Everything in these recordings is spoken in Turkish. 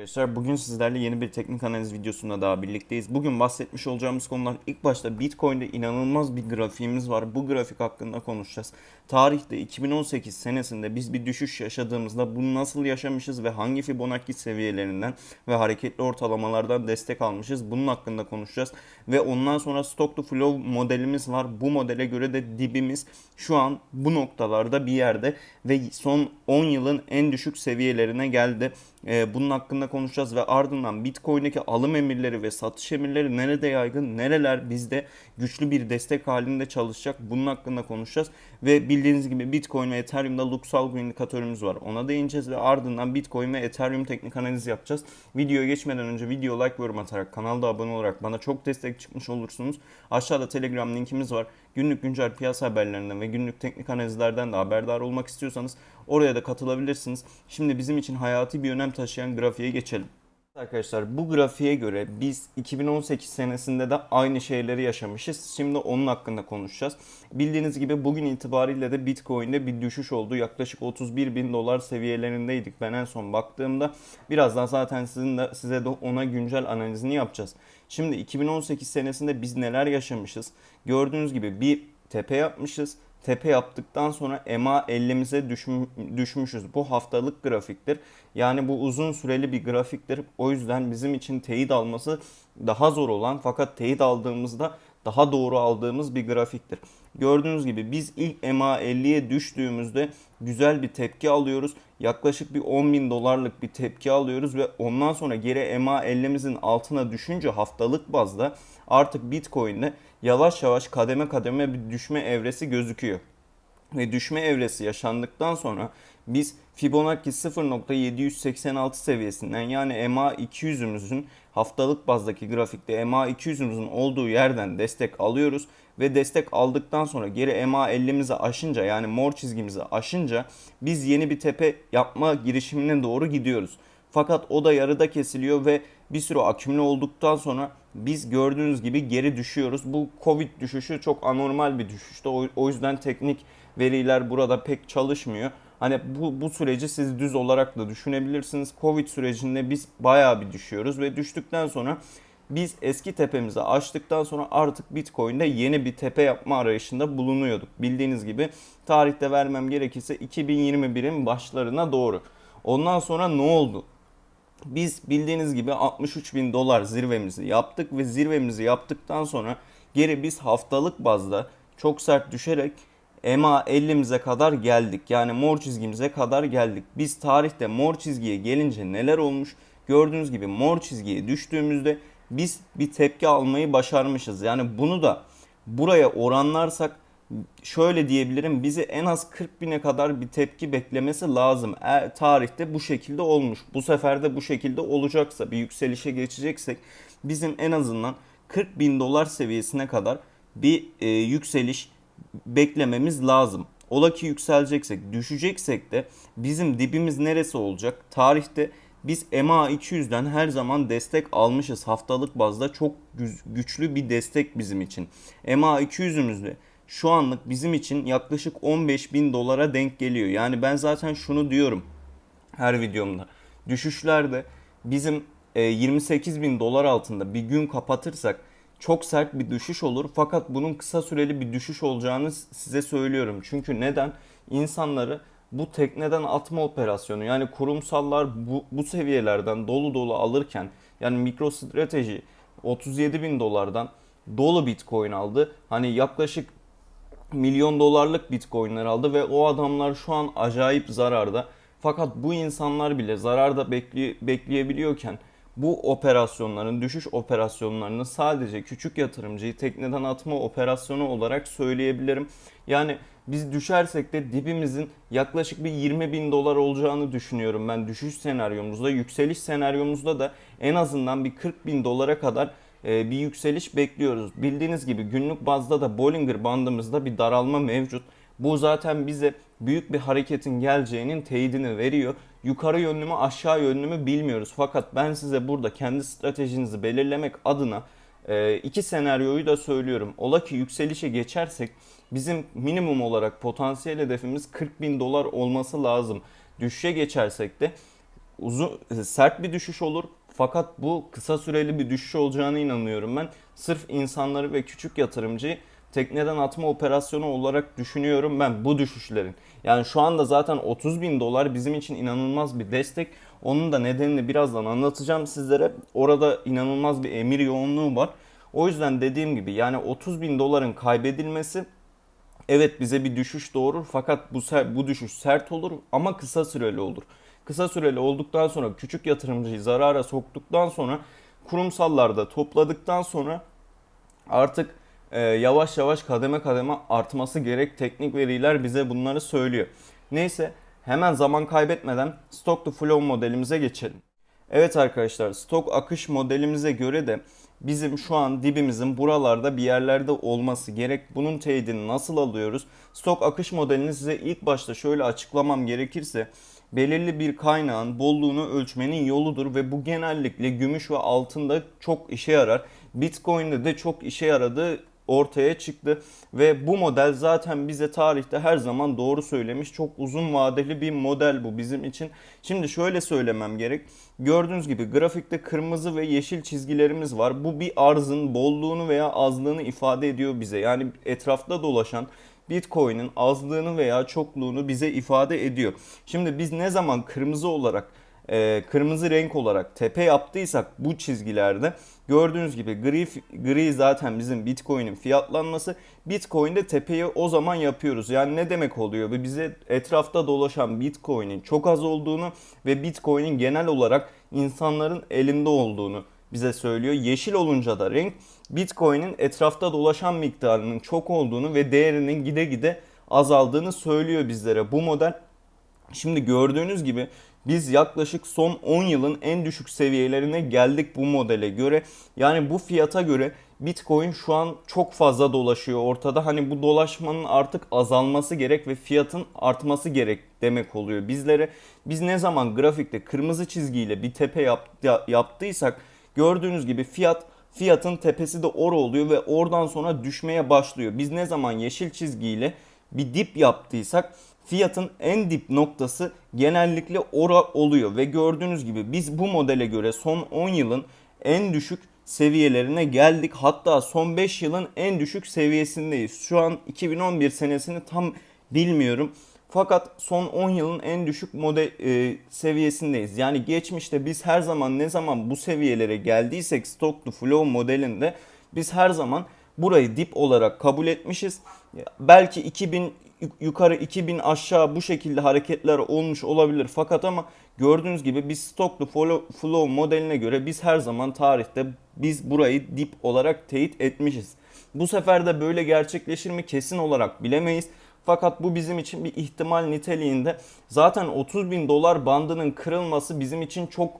Arkadaşlar bugün sizlerle yeni bir teknik analiz videosunda daha birlikteyiz. Bugün bahsetmiş olacağımız konular ilk başta Bitcoin'de inanılmaz bir grafiğimiz var. Bu grafik hakkında konuşacağız. Tarihte 2018 senesinde biz bir düşüş yaşadığımızda bunu nasıl yaşamışız ve hangi Fibonacci seviyelerinden ve hareketli ortalamalardan destek almışız bunun hakkında konuşacağız. Ve ondan sonra stock to flow modelimiz var. Bu modele göre de dibimiz şu an bu noktalarda bir yerde ve son 10 yılın en düşük seviyelerine geldi. Ee, bunun hakkında konuşacağız ve ardından Bitcoin'deki alım emirleri ve satış emirleri nerede yaygın, nereler bizde güçlü bir destek halinde çalışacak bunun hakkında konuşacağız. Ve bildiğiniz gibi Bitcoin ve Ethereum'da Luxalgo indikatörümüz var. Ona değineceğiz ve ardından Bitcoin ve Ethereum teknik analiz yapacağız. Videoya geçmeden önce video like ve yorum atarak kanalda abone olarak bana çok destek çıkmış olursunuz. Aşağıda Telegram linkimiz var. Günlük güncel piyasa haberlerinden ve günlük teknik analizlerden de haberdar olmak istiyorsanız oraya da katılabilirsiniz. Şimdi bizim için hayati bir önem taşıyan grafiğe geçelim. Arkadaşlar bu grafiğe göre biz 2018 senesinde de aynı şeyleri yaşamışız. Şimdi onun hakkında konuşacağız. Bildiğiniz gibi bugün itibariyle de Bitcoin'de bir düşüş oldu. Yaklaşık 31 bin dolar seviyelerindeydik ben en son baktığımda. Birazdan zaten sizin de, size de ona güncel analizini yapacağız. Şimdi 2018 senesinde biz neler yaşamışız? Gördüğünüz gibi bir tepe yapmışız tepe yaptıktan sonra EMA 50'mize düşmüşüz. Bu haftalık grafiktir. Yani bu uzun süreli bir grafiktir. O yüzden bizim için teyit alması daha zor olan fakat teyit aldığımızda daha doğru aldığımız bir grafiktir. Gördüğünüz gibi biz ilk EMA 50'ye düştüğümüzde güzel bir tepki alıyoruz. Yaklaşık bir 10 bin dolarlık bir tepki alıyoruz ve ondan sonra geri EMA 50'mizin altına düşünce haftalık bazda artık Bitcoin'de yavaş yavaş kademe kademe bir düşme evresi gözüküyor. Ve düşme evresi yaşandıktan sonra biz Fibonacci 0.786 seviyesinden yani EMA 200'ümüzün haftalık bazdaki grafikte EMA 200'ümüzün olduğu yerden destek alıyoruz ve destek aldıktan sonra geri EMA 50'mizi aşınca yani mor çizgimizi aşınca biz yeni bir tepe yapma girişimine doğru gidiyoruz. Fakat o da yarıda kesiliyor ve bir sürü akümle olduktan sonra biz gördüğünüz gibi geri düşüyoruz. Bu Covid düşüşü çok anormal bir düşüştü. O yüzden teknik veriler burada pek çalışmıyor. Hani bu, bu süreci siz düz olarak da düşünebilirsiniz. Covid sürecinde biz bayağı bir düşüyoruz ve düştükten sonra biz eski tepemizi aştıktan sonra artık Bitcoin'de yeni bir tepe yapma arayışında bulunuyorduk. Bildiğiniz gibi tarihte vermem gerekirse 2021'in başlarına doğru. Ondan sonra ne oldu? Biz bildiğiniz gibi 63 bin dolar zirvemizi yaptık ve zirvemizi yaptıktan sonra geri biz haftalık bazda çok sert düşerek EMA 50'mize kadar geldik. Yani mor çizgimize kadar geldik. Biz tarihte mor çizgiye gelince neler olmuş? Gördüğünüz gibi mor çizgiye düştüğümüzde biz bir tepki almayı başarmışız. Yani bunu da buraya oranlarsak şöyle diyebilirim bizi en az 40 bine kadar bir tepki beklemesi lazım. E, tarihte bu şekilde olmuş. Bu sefer de bu şekilde olacaksa bir yükselişe geçeceksek bizim en azından 40 bin dolar seviyesine kadar bir e, yükseliş beklememiz lazım. Ola ki yükseleceksek, düşeceksek de bizim dibimiz neresi olacak? Tarihte biz EMA 200'den her zaman destek almışız. Haftalık bazda çok güçlü bir destek bizim için. EMA 200'ümüzde şu anlık bizim için yaklaşık 15 bin dolara denk geliyor. Yani ben zaten şunu diyorum her videomda. Düşüşlerde bizim 28 e, bin dolar altında bir gün kapatırsak çok sert bir düşüş olur. Fakat bunun kısa süreli bir düşüş olacağını size söylüyorum. Çünkü neden? İnsanları bu tekneden atma operasyonu yani kurumsallar bu, bu seviyelerden dolu dolu alırken yani mikro strateji 37 bin dolardan dolu bitcoin aldı. Hani yaklaşık milyon dolarlık bitcoinler aldı ve o adamlar şu an acayip zararda. Fakat bu insanlar bile zararda bekliyor bekleyebiliyorken bu operasyonların, düşüş operasyonlarını sadece küçük yatırımcıyı tekneden atma operasyonu olarak söyleyebilirim. Yani biz düşersek de dibimizin yaklaşık bir 20 bin dolar olacağını düşünüyorum ben düşüş senaryomuzda. Yükseliş senaryomuzda da en azından bir 40 bin dolara kadar e, bir yükseliş bekliyoruz. Bildiğiniz gibi günlük bazda da Bollinger bandımızda bir daralma mevcut. Bu zaten bize büyük bir hareketin geleceğinin teyidini veriyor. Yukarı yönlü mü aşağı yönlü mü bilmiyoruz. Fakat ben size burada kendi stratejinizi belirlemek adına e, iki senaryoyu da söylüyorum. Ola ki yükselişe geçersek bizim minimum olarak potansiyel hedefimiz 40 bin dolar olması lazım. Düşüşe geçersek de uzun e, sert bir düşüş olur. Fakat bu kısa süreli bir düşüş olacağına inanıyorum ben. Sırf insanları ve küçük yatırımcıyı tekneden atma operasyonu olarak düşünüyorum ben bu düşüşlerin. Yani şu anda zaten 30 bin dolar bizim için inanılmaz bir destek. Onun da nedenini birazdan anlatacağım sizlere. Orada inanılmaz bir emir yoğunluğu var. O yüzden dediğim gibi yani 30 bin doların kaybedilmesi evet bize bir düşüş doğurur fakat bu bu düşüş sert olur ama kısa süreli olur. Kısa süreli olduktan sonra küçük yatırımcıyı zarara soktuktan sonra kurumsallarda topladıktan sonra artık e, yavaş yavaş kademe kademe artması gerek. Teknik veriler bize bunları söylüyor. Neyse hemen zaman kaybetmeden stock to flow modelimize geçelim. Evet arkadaşlar stok akış modelimize göre de bizim şu an dibimizin buralarda bir yerlerde olması gerek. Bunun teyidini nasıl alıyoruz? Stok akış modelini size ilk başta şöyle açıklamam gerekirse belirli bir kaynağın bolluğunu ölçmenin yoludur ve bu genellikle gümüş ve altında çok işe yarar. Bitcoin'de de çok işe yaradığı ortaya çıktı ve bu model zaten bize tarihte her zaman doğru söylemiş. Çok uzun vadeli bir model bu bizim için. Şimdi şöyle söylemem gerek. Gördüğünüz gibi grafikte kırmızı ve yeşil çizgilerimiz var. Bu bir arzın bolluğunu veya azlığını ifade ediyor bize. Yani etrafta dolaşan Bitcoin'in azlığını veya çokluğunu bize ifade ediyor. Şimdi biz ne zaman kırmızı olarak e, kırmızı renk olarak tepe yaptıysak bu çizgilerde gördüğünüz gibi gri, gri zaten bizim Bitcoin'in fiyatlanması. Bitcoin'de tepeyi o zaman yapıyoruz. Yani ne demek oluyor? Bu bize etrafta dolaşan Bitcoin'in çok az olduğunu ve Bitcoin'in genel olarak insanların elinde olduğunu bize söylüyor. Yeşil olunca da renk Bitcoin'in etrafta dolaşan miktarının çok olduğunu ve değerinin gide gide azaldığını söylüyor bizlere. Bu model Şimdi gördüğünüz gibi biz yaklaşık son 10 yılın en düşük seviyelerine geldik bu modele göre. Yani bu fiyata göre Bitcoin şu an çok fazla dolaşıyor ortada. Hani bu dolaşmanın artık azalması gerek ve fiyatın artması gerek demek oluyor bizlere. Biz ne zaman grafikte kırmızı çizgiyle bir tepe yap, yaptıysak gördüğünüz gibi fiyat fiyatın tepesi de or oluyor ve oradan sonra düşmeye başlıyor. Biz ne zaman yeşil çizgiyle bir dip yaptıysak fiyatın en dip noktası genellikle ora oluyor ve gördüğünüz gibi biz bu modele göre son 10 yılın en düşük seviyelerine geldik. Hatta son 5 yılın en düşük seviyesindeyiz. Şu an 2011 senesini tam bilmiyorum. Fakat son 10 yılın en düşük model e, seviyesindeyiz. Yani geçmişte biz her zaman ne zaman bu seviyelere geldiysek stock to flow modelinde biz her zaman burayı dip olarak kabul etmişiz. Belki 2000 yukarı 2000 aşağı bu şekilde hareketler olmuş olabilir. Fakat ama gördüğünüz gibi biz stoklu flow, modeline göre biz her zaman tarihte biz burayı dip olarak teyit etmişiz. Bu sefer de böyle gerçekleşir mi kesin olarak bilemeyiz. Fakat bu bizim için bir ihtimal niteliğinde. Zaten 30 bin dolar bandının kırılması bizim için çok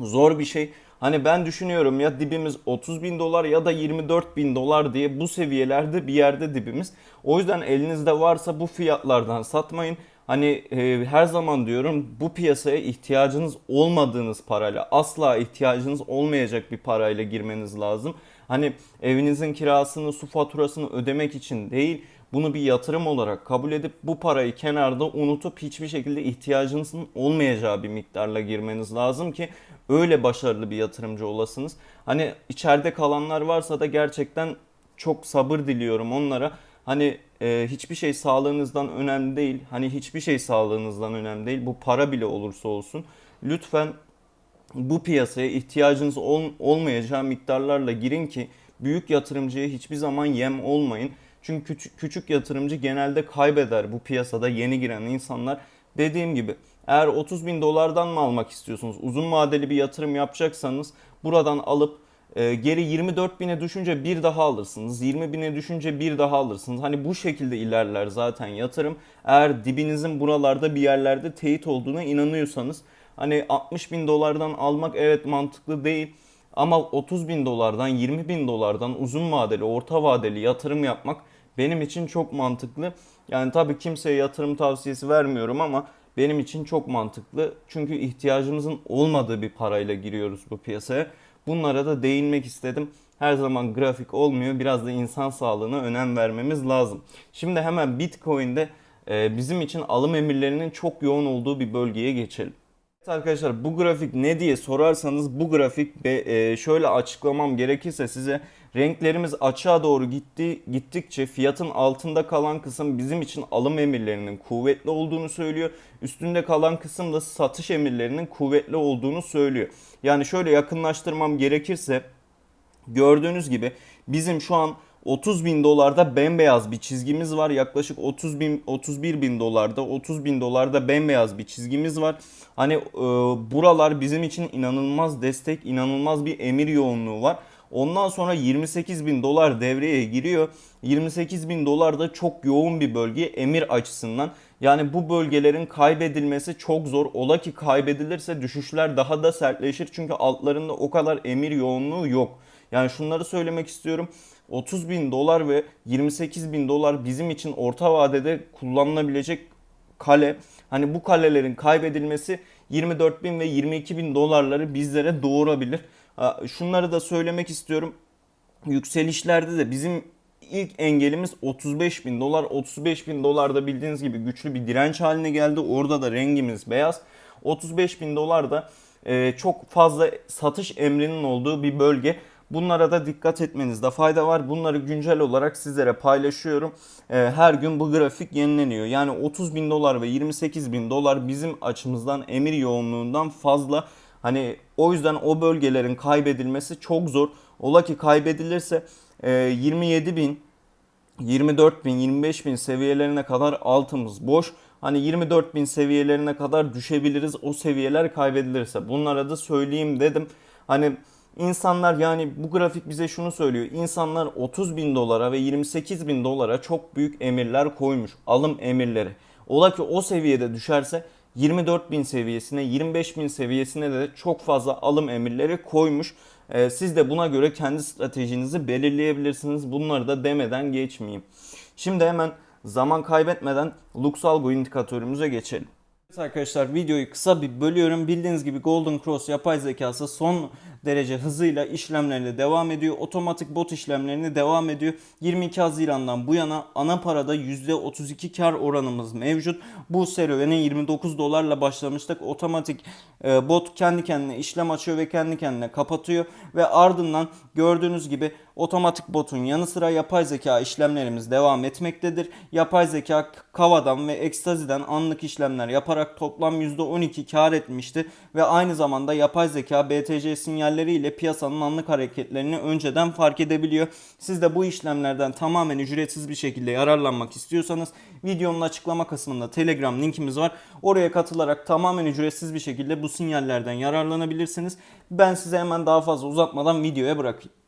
zor bir şey. Hani ben düşünüyorum ya dibimiz 30 bin dolar ya da 24 bin dolar diye bu seviyelerde bir yerde dibimiz. O yüzden elinizde varsa bu fiyatlardan satmayın. Hani e, her zaman diyorum bu piyasaya ihtiyacınız olmadığınız parayla asla ihtiyacınız olmayacak bir parayla girmeniz lazım. Hani evinizin kirasını, su faturasını ödemek için değil bunu bir yatırım olarak kabul edip bu parayı kenarda unutup hiçbir şekilde ihtiyacınızın olmayacağı bir miktarla girmeniz lazım ki öyle başarılı bir yatırımcı olasınız. Hani içeride kalanlar varsa da gerçekten çok sabır diliyorum onlara. Hani e, hiçbir şey sağlığınızdan önemli değil. Hani hiçbir şey sağlığınızdan önemli değil. Bu para bile olursa olsun. Lütfen bu piyasaya ihtiyacınız ol, olmayacağı miktarlarla girin ki büyük yatırımcıya hiçbir zaman yem olmayın. Çünkü küçük, küçük yatırımcı genelde kaybeder bu piyasada yeni giren insanlar. Dediğim gibi eğer 30 bin dolardan mı almak istiyorsunuz? Uzun vadeli bir yatırım yapacaksanız buradan alıp e, geri 24 bine düşünce bir daha alırsınız. 20 bine düşünce bir daha alırsınız. Hani bu şekilde ilerler zaten yatırım. Eğer dibinizin buralarda bir yerlerde teyit olduğuna inanıyorsanız hani 60 bin dolardan almak evet mantıklı değil. Ama 30 bin dolardan 20 bin dolardan uzun vadeli orta vadeli yatırım yapmak benim için çok mantıklı. Yani tabii kimseye yatırım tavsiyesi vermiyorum ama benim için çok mantıklı. Çünkü ihtiyacımızın olmadığı bir parayla giriyoruz bu piyasaya. Bunlara da değinmek istedim. Her zaman grafik olmuyor. Biraz da insan sağlığına önem vermemiz lazım. Şimdi hemen Bitcoin'de e, bizim için alım emirlerinin çok yoğun olduğu bir bölgeye geçelim. Arkadaşlar bu grafik ne diye sorarsanız bu grafik e, şöyle açıklamam gerekirse size renklerimiz açığa doğru gitti gittikçe fiyatın altında kalan kısım bizim için alım emirlerinin kuvvetli olduğunu söylüyor. Üstünde kalan kısım da satış emirlerinin kuvvetli olduğunu söylüyor. Yani şöyle yakınlaştırmam gerekirse gördüğünüz gibi bizim şu an 30 bin dolarda bembeyaz bir çizgimiz var. Yaklaşık 30 bin, 31 bin dolarda, 30 bin dolarda bembeyaz bir çizgimiz var. Hani e, buralar bizim için inanılmaz destek, inanılmaz bir emir yoğunluğu var. Ondan sonra 28 bin dolar devreye giriyor. 28 bin dolar da çok yoğun bir bölge emir açısından. Yani bu bölgelerin kaybedilmesi çok zor. Ola ki kaybedilirse düşüşler daha da sertleşir. Çünkü altlarında o kadar emir yoğunluğu yok. Yani şunları söylemek istiyorum. 30 bin dolar ve 28 bin dolar bizim için orta vadede kullanılabilecek kale. Hani bu kalelerin kaybedilmesi 24 bin ve 22 bin dolarları bizlere doğurabilir. Şunları da söylemek istiyorum. Yükselişlerde de bizim ilk engelimiz 35 bin dolar. 35 bin dolar da bildiğiniz gibi güçlü bir direnç haline geldi. Orada da rengimiz beyaz. 35 bin dolar da e, çok fazla satış emrinin olduğu bir bölge. Bunlara da dikkat etmenizde fayda var. Bunları güncel olarak sizlere paylaşıyorum. Ee, her gün bu grafik yenileniyor. Yani 30 bin dolar ve 28 bin dolar bizim açımızdan emir yoğunluğundan fazla. Hani o yüzden o bölgelerin kaybedilmesi çok zor. Ola ki kaybedilirse e, 27 bin 24 bin 25 bin seviyelerine kadar altımız boş. Hani 24 bin seviyelerine kadar düşebiliriz o seviyeler kaybedilirse. Bunlara da söyleyeyim dedim. Hani insanlar yani bu grafik bize şunu söylüyor. İnsanlar 30 bin dolara ve 28 bin dolara çok büyük emirler koymuş. Alım emirleri. Ola ki o seviyede düşerse 24 bin seviyesine 25 bin seviyesine de çok fazla alım emirleri koymuş. Ee, siz de buna göre kendi stratejinizi belirleyebilirsiniz. Bunları da demeden geçmeyeyim. Şimdi hemen zaman kaybetmeden Luxalgo indikatörümüze geçelim. Evet arkadaşlar videoyu kısa bir bölüyorum. Bildiğiniz gibi Golden Cross yapay zekası son derece hızıyla işlemlerine devam ediyor. Otomatik bot işlemlerine devam ediyor. 22 Haziran'dan bu yana ana parada %32 kar oranımız mevcut. Bu serüvene 29 dolarla başlamıştık. Otomatik e, bot kendi kendine işlem açıyor ve kendi kendine kapatıyor. Ve ardından gördüğünüz gibi otomatik botun yanı sıra yapay zeka işlemlerimiz devam etmektedir. Yapay zeka Kava'dan ve Ekstazi'den anlık işlemler yaparak toplam %12 kar etmişti ve aynı zamanda yapay zeka BTC sinyalleriyle piyasanın anlık hareketlerini önceden fark edebiliyor. Siz de bu işlemlerden tamamen ücretsiz bir şekilde yararlanmak istiyorsanız videonun açıklama kısmında Telegram linkimiz var. Oraya katılarak tamamen ücretsiz bir şekilde bu sinyallerden yararlanabilirsiniz. Ben size hemen daha fazla uzatmadan videoya bırakayım.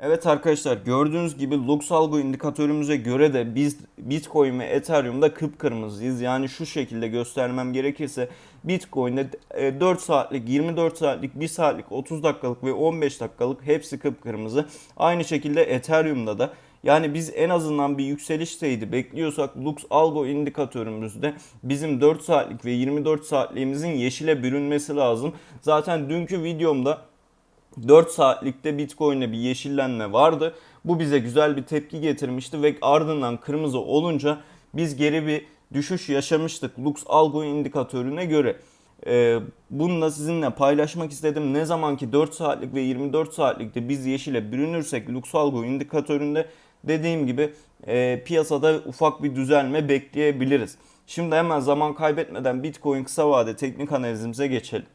Evet arkadaşlar gördüğünüz gibi Luxalgo indikatörümüze göre de biz Bitcoin ve Ethereum'da kıpkırmızıyız. Yani şu şekilde göstermem gerekirse Bitcoin'de e, 4 saatlik, 24 saatlik, 1 saatlik, 30 dakikalık ve 15 dakikalık hepsi kıpkırmızı. Aynı şekilde Ethereum'da da yani biz en azından bir yükseliş seydi bekliyorsak Lux Algo indikatörümüzde bizim 4 saatlik ve 24 saatliğimizin yeşile bürünmesi lazım. Zaten dünkü videomda 4 saatlikte Bitcoin'e bir yeşillenme vardı. Bu bize güzel bir tepki getirmişti ve ardından kırmızı olunca biz geri bir düşüş yaşamıştık Lux Algo indikatörüne göre. Ee, bunu da sizinle paylaşmak istedim. Ne zaman ki 4 saatlik ve 24 saatlikte biz yeşile bürünürsek Lux Algo indikatöründe dediğim gibi e, piyasada ufak bir düzelme bekleyebiliriz. Şimdi hemen zaman kaybetmeden Bitcoin kısa vade teknik analizimize geçelim.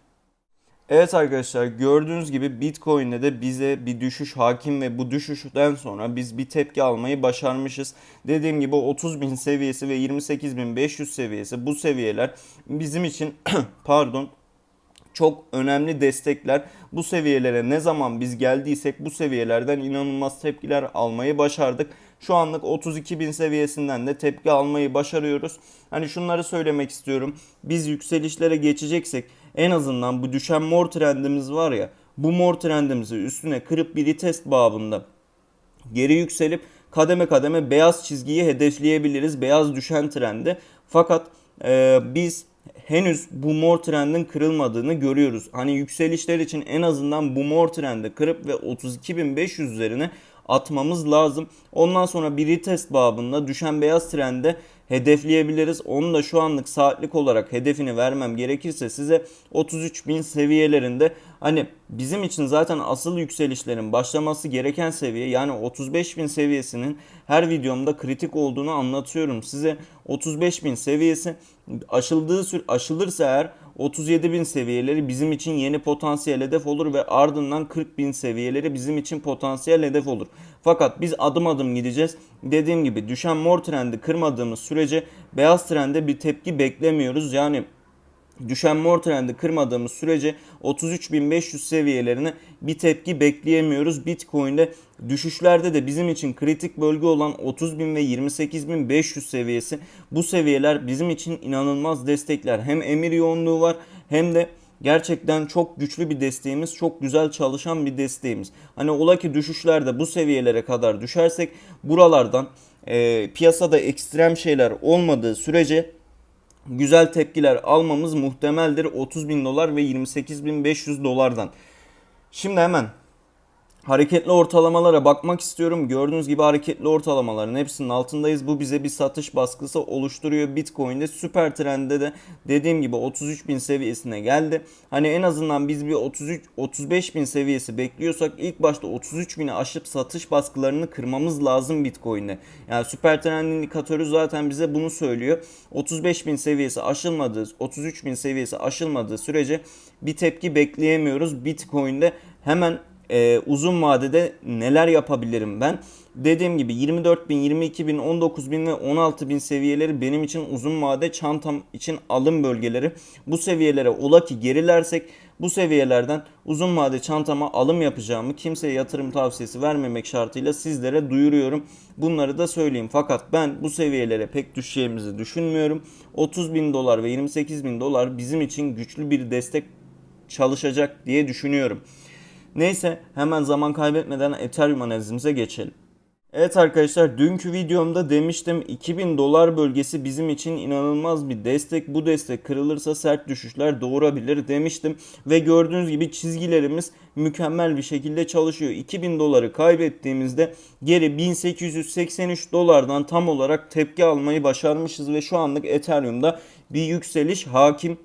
Evet arkadaşlar gördüğünüz gibi Bitcoin'de de bize bir düşüş hakim ve bu düşüşten sonra biz bir tepki almayı başarmışız. Dediğim gibi 30.000 seviyesi ve 28.500 seviyesi bu seviyeler bizim için pardon çok önemli destekler. Bu seviyelere ne zaman biz geldiysek bu seviyelerden inanılmaz tepkiler almayı başardık. Şu anlık 32 bin seviyesinden de tepki almayı başarıyoruz. Hani şunları söylemek istiyorum. Biz yükselişlere geçeceksek en azından bu düşen mor trendimiz var ya bu mor trendimizi üstüne kırıp bir retest babında geri yükselip kademe kademe beyaz çizgiyi hedefleyebiliriz. Beyaz düşen trendi. Fakat e, biz henüz bu mor trendin kırılmadığını görüyoruz. Hani yükselişler için en azından bu mor trendi kırıp ve 32.500 üzerine atmamız lazım. Ondan sonra bir retest babında düşen beyaz trende hedefleyebiliriz. Onu da şu anlık saatlik olarak hedefini vermem gerekirse size 33.000 seviyelerinde hani bizim için zaten asıl yükselişlerin başlaması gereken seviye yani 35.000 seviyesinin her videomda kritik olduğunu anlatıyorum size. 35.000 seviyesi aşıldığı aşılırsa eğer 37.000 seviyeleri bizim için yeni potansiyel hedef olur ve ardından 40.000 seviyeleri bizim için potansiyel hedef olur. Fakat biz adım adım gideceğiz. Dediğim gibi düşen mor trendi kırmadığımız sürece beyaz trende bir tepki beklemiyoruz. Yani düşen mor trendi kırmadığımız sürece 33.500 seviyelerine bir tepki bekleyemiyoruz. Bitcoin'de düşüşlerde de bizim için kritik bölge olan 30.000 ve 28.500 seviyesi bu seviyeler bizim için inanılmaz destekler. Hem emir yoğunluğu var hem de gerçekten çok güçlü bir desteğimiz, çok güzel çalışan bir desteğimiz. Hani ola ki düşüşlerde bu seviyelere kadar düşersek buralardan e, piyasada ekstrem şeyler olmadığı sürece güzel tepkiler almamız muhtemeldir 30 bin dolar ve 28.500 dolardan. Şimdi hemen hareketli ortalamalara bakmak istiyorum. Gördüğünüz gibi hareketli ortalamaların hepsinin altındayız. Bu bize bir satış baskısı oluşturuyor Bitcoin'de. Süper trendde de dediğim gibi 33 bin seviyesine geldi. Hani en azından biz bir 33 35 bin seviyesi bekliyorsak ilk başta 33 bini aşıp satış baskılarını kırmamız lazım Bitcoin'de. Yani süper trend indikatörü zaten bize bunu söylüyor. 35 bin seviyesi aşılmadığı, 33 bin seviyesi aşılmadığı sürece bir tepki bekleyemiyoruz Bitcoin'de. Hemen e, uzun vadede neler yapabilirim ben? Dediğim gibi 24 bin, 22 bin, 19 bin ve 16 bin seviyeleri benim için uzun vade çantam için alım bölgeleri. Bu seviyelere ola ki gerilersek bu seviyelerden uzun vade çantama alım yapacağımı kimseye yatırım tavsiyesi vermemek şartıyla sizlere duyuruyorum. Bunları da söyleyeyim. Fakat ben bu seviyelere pek düşeceğimizi düşünmüyorum. 30 bin dolar ve 28 bin dolar bizim için güçlü bir destek çalışacak diye düşünüyorum. Neyse hemen zaman kaybetmeden Ethereum analizimize geçelim. Evet arkadaşlar dünkü videomda demiştim 2000 dolar bölgesi bizim için inanılmaz bir destek. Bu destek kırılırsa sert düşüşler doğurabilir demiştim. Ve gördüğünüz gibi çizgilerimiz mükemmel bir şekilde çalışıyor. 2000 doları kaybettiğimizde geri 1883 dolardan tam olarak tepki almayı başarmışız. Ve şu anlık Ethereum'da bir yükseliş hakim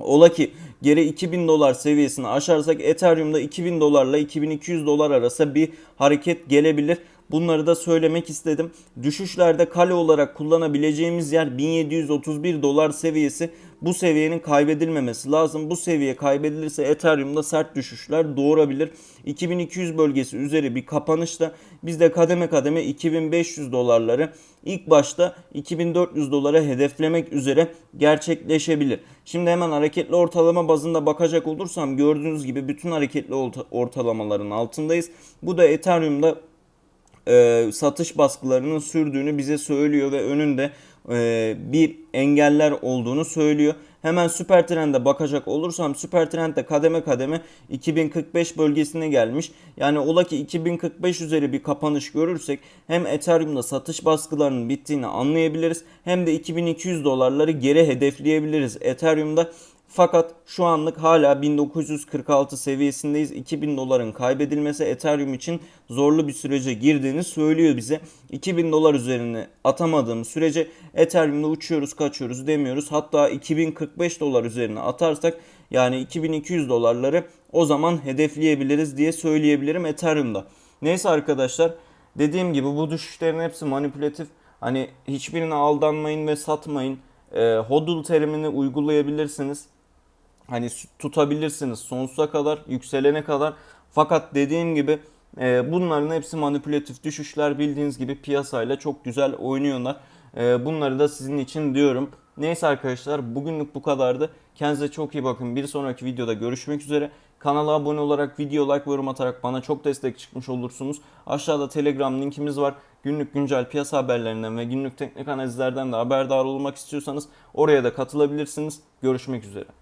Ola ki geri 2000 dolar seviyesini aşarsak Ethereum'da 2000 dolarla 2200 dolar arası bir hareket gelebilir. Bunları da söylemek istedim. Düşüşlerde kale olarak kullanabileceğimiz yer 1731 dolar seviyesi. Bu seviyenin kaybedilmemesi lazım. Bu seviye kaybedilirse Ethereum'da sert düşüşler doğurabilir. 2200 bölgesi üzeri bir kapanışta biz de kademe kademe 2500 dolarları ilk başta 2400 dolara hedeflemek üzere gerçekleşebilir. Şimdi hemen hareketli ortalama bazında bakacak olursam gördüğünüz gibi bütün hareketli ortalamaların altındayız. Bu da Ethereum'da e, satış baskılarının sürdüğünü bize söylüyor ve önünde e, bir engeller olduğunu söylüyor. Hemen süper trende bakacak olursam süper trendde kademe kademe 2045 bölgesine gelmiş. Yani ola ki 2045 üzeri bir kapanış görürsek hem Ethereum'da satış baskılarının bittiğini anlayabiliriz hem de 2200 dolarları geri hedefleyebiliriz. Ethereum'da fakat şu anlık hala 1946 seviyesindeyiz. 2000 doların kaybedilmesi Ethereum için zorlu bir sürece girdiğini söylüyor bize. 2000 dolar üzerine atamadığımız sürece Ethereum'da uçuyoruz kaçıyoruz demiyoruz. Hatta 2045 dolar üzerine atarsak yani 2200 dolarları o zaman hedefleyebiliriz diye söyleyebilirim Ethereum'da. Neyse arkadaşlar dediğim gibi bu düşüşlerin hepsi manipülatif. Hani hiçbirine aldanmayın ve satmayın. E, hodl terimini uygulayabilirsiniz hani tutabilirsiniz sonsuza kadar, yükselene kadar. Fakat dediğim gibi e, bunların hepsi manipülatif düşüşler bildiğiniz gibi piyasayla çok güzel oynuyorlar. E, bunları da sizin için diyorum. Neyse arkadaşlar bugünlük bu kadardı. Kendinize çok iyi bakın. Bir sonraki videoda görüşmek üzere. Kanala abone olarak, video like ve yorum atarak bana çok destek çıkmış olursunuz. Aşağıda Telegram linkimiz var. Günlük güncel piyasa haberlerinden ve günlük teknik analizlerden de haberdar olmak istiyorsanız oraya da katılabilirsiniz. Görüşmek üzere.